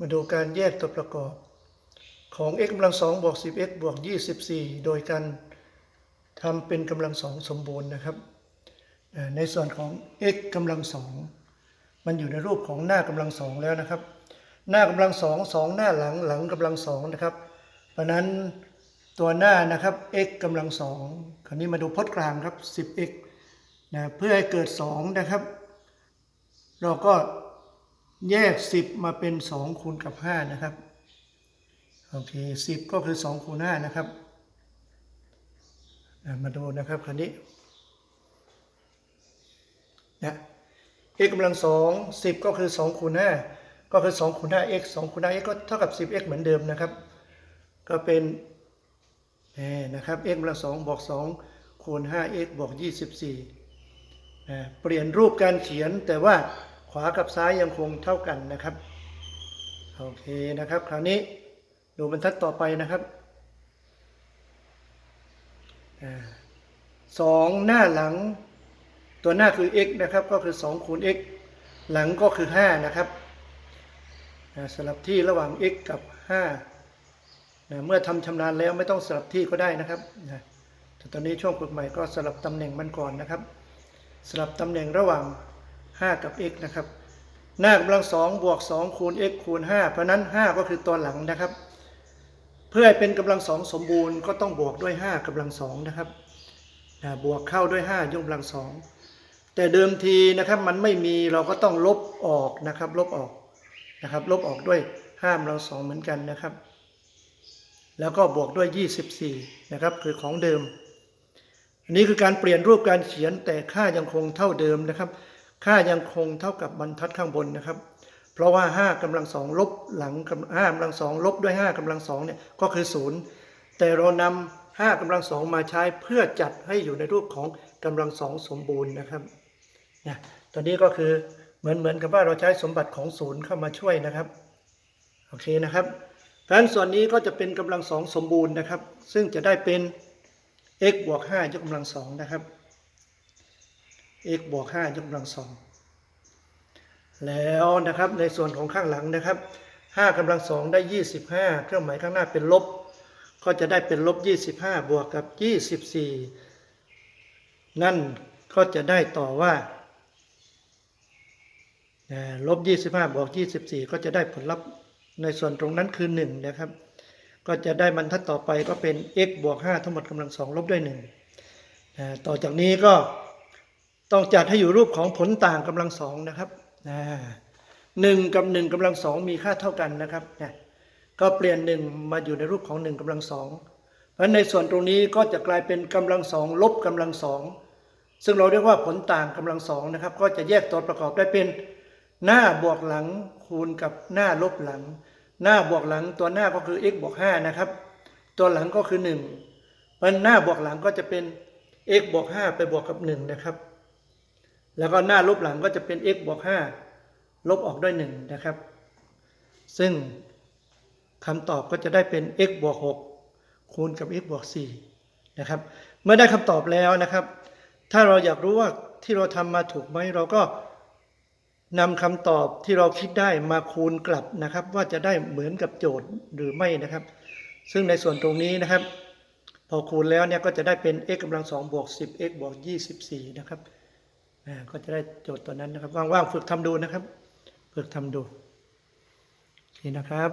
มาดูการแยกตัวประกอบ ของ x กำลังสองบวก 10x บวก 24 โดยการทำเป็นกำลังสองสมบูรณ์นะครับในส่วนของ x กำลังสองมันอยู่ในรูปของหน้ากำลังสองแล้วนะครับ หน้ากำลังสองสองหน้าหลังหลังกำลังสองนะครับ เพราะฉะนั้นตัวหน้านะครับ x กำลังสองคราวนี้มาดูพจน์กลางครับ 10x นะเพื่อให้เกิด 2 นะครับ เราก็ แยก10มาเป็น2คูณกับ5นะครับ โอเค10ก็คือ2คูณ5นะครับมาดูนะครับคราวนี้นะ x กำลังสอง10ก็คือ2คูณ5ก็คือ2คูณ 5x 2คูณ 5x ก็เท่ากับ 10x เหมือนเดิมนะครับ ก็เป็นนี่นะครับ x กำลังสองบวก2คูณ 5x บวก24นะเปลี่ยนรูปการเขียนแต่ว่า วากับซ้ายยังคงเท่ากันนะครับ โอเคนะครับ คราวนี้ดูบรรทัดต่อไปนะครับสองหน้าหลัง ตัวหน้าคือ x นะครับ ก็คือ2คูณ x หลังก็คือ 5 นะครับสลับที่ระหว่าง x กับ5นะเมื่อทำชำนาญแล้วไม่ต้องสลับที่ก็ได้นะครับนะแต่ตอนนี้ช่วงฝึกใหม่ก็สลับตำแหน่งมันก่อนนะครับ สลับตำแหน่งระหว่าง 5 กับ x นะครับหน้ากำลังสองบวก2คูณ x คูณ 5 เพราะนั้น 5 ก็คือตัวหลังนะครับ เพื่อให้เป็นกำลังสองสมบูรณ์ก็ต้องบวกด้วย 5กำลังสองนะครับนะบวกเข้าด้วย 5 ยกกำลังสองแต่เดิมทีนะครับมันไม่มีเราก็ต้องลบออกนะครับ ลบออกนะครับ ลบออกด้วยห้ามเราสองเหมือนกันนะครับ แล้วก็บวกด้วย 24 นะครับ คือของเดิม อันนี้คือการเปลี่ยนรูปการเขียนแต่ค่ายังคงเท่าเดิมนะครับ ค่ายังคงเท่ากับบรรทัดข้างบนนะครับ เพราะว่า 5กำลังสองลบหลังห้ากำลังสองลบด้วย 5กำลังสองเนี่ยก็คือศูนย์แต่เรานำ5กำลังสองมาใช้เพื่อจัดให้อยู่ในรูปของกำลังสองสมบูรณ์นะครับนะตัวนี้ก็คือเหมือนเหมือนกับว่าเราใช้สมบัติของศูนย์เข้ามาช่วยนะครับโอเคนะครับเพราะฉะนั้นส่วนนี้ก็จะเป็นกำลังสองสมบูรณ์นะครับ ซึ่งจะได้เป็น x บวก5ยกกำลังสองนะครับ x บวก5ยกกำลังสองแล้วนะครับในส่วนของข้างหลังนะครับ5กำลังสองได้ 25 เครื่องหมายข้างหน้าเป็นลบ ก็จะได้เป็นลบ 25 บวกกับ 24 นั่นก็จะได้ต่อว่าลบ 25 บวก 24 ก็จะได้ผลลัพธ์ในส่วนตรงนั้นคือ 1 นะครับ ก็จะได้บรรทัดต่อไปก็เป็น x บวก 5 ทั้งหมดกำลังสองลบด้วย1ต่อจากนี้ก็ ต้องจัดให้อยู่รูปของผลต่างกำลังสองนะครับหนึ่งกับ1กำลังสองมีค่าเท่ากันนะครับนะก็เปลี่ยน1มาอยู่ในรูปของ1กำลังสองเพราะฉะนั้นในส่วนตรงนี้ก็จะกลายเป็นกำลังสองลบกำลังสองซึ่งเราเรียกว่าผลต่างกำลังสองนะครับ ก็จะแยกตัวประกอบได้เป็นหน้าบวกหลังคูณกับหน้าลบหลัง หน้าบวกหลังตัวหน้าก็คือ x บวก5นะครับ ตัวหลังก็คือ1เพราะหน้าบวกหลังก็จะเป็น x บวก5ไปบวกกับ1นะครับ แล้วก็หน้าลบหลังก็จะเป็น x บวก5ลบออกด้วย 1 นะครับ ซึ่งคำตอบก็จะได้เป็น x บวก6คูณกับ x บวก4นะครับ เมื่อได้คำตอบแล้วนะครับ ถ้าเราอยากรู้ว่าที่เราทำมาถูกไหมเราก็นำคำตอบที่เราคิดได้มาคูณกลับนะครับ ว่าจะได้เหมือนกับโจทย์หรือไม่นะครับ ซึ่งในส่วนตรงนี้นะครับ พอคูณแล้วเนี่ยก็จะได้เป็น x กำลังสองบวก 10x บวก24 นะครับ ก็จะได้โจทย์ตัวนั้นนะครับ ว่างๆฝึกทำดูนะครับ ฝึกทำดู โอเคนะครับ